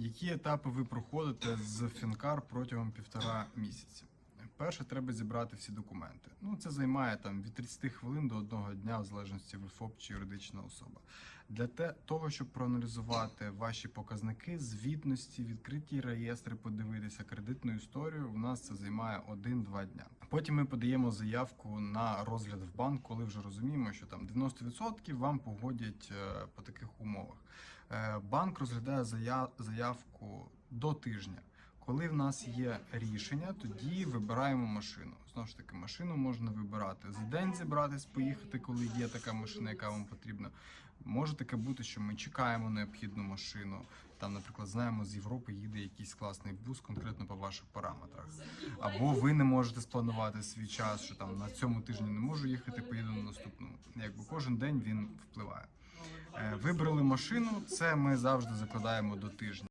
Які етапи ви проходите з Фінкар протягом півтора місяці? Перше, треба зібрати всі документи. Ну, це займає там від 30 хвилин до одного дня, в залежності ви ФОП чи юридична особа. Для того, щоб проаналізувати ваші показники, звітності, відкриті реєстри, подивитися кредитну історію, у нас це займає 1-2 дня. Потім ми подаємо заявку на розгляд в банк, коли вже розуміємо, що там 90% вам погодять е, по таких умовах. Е, Банк розглядає зая- заявку до тижня. Коли в нас є рішення, тоді вибираємо машину. Знову ж таки, машину можна вибирати за день зібратись, поїхати, коли є така машина, яка вам потрібна. Може таке бути, що ми чекаємо необхідну машину. Там, наприклад, знаємо, з Європи їде якийсь класний бус конкретно по ваших параметрах. Або ви не можете спланувати свій час, що там на цьому тижні не можу їхати, поїду на наступному. Якби кожен день він впливає. Е, Вибрали машину, це ми завжди закладаємо до тижня.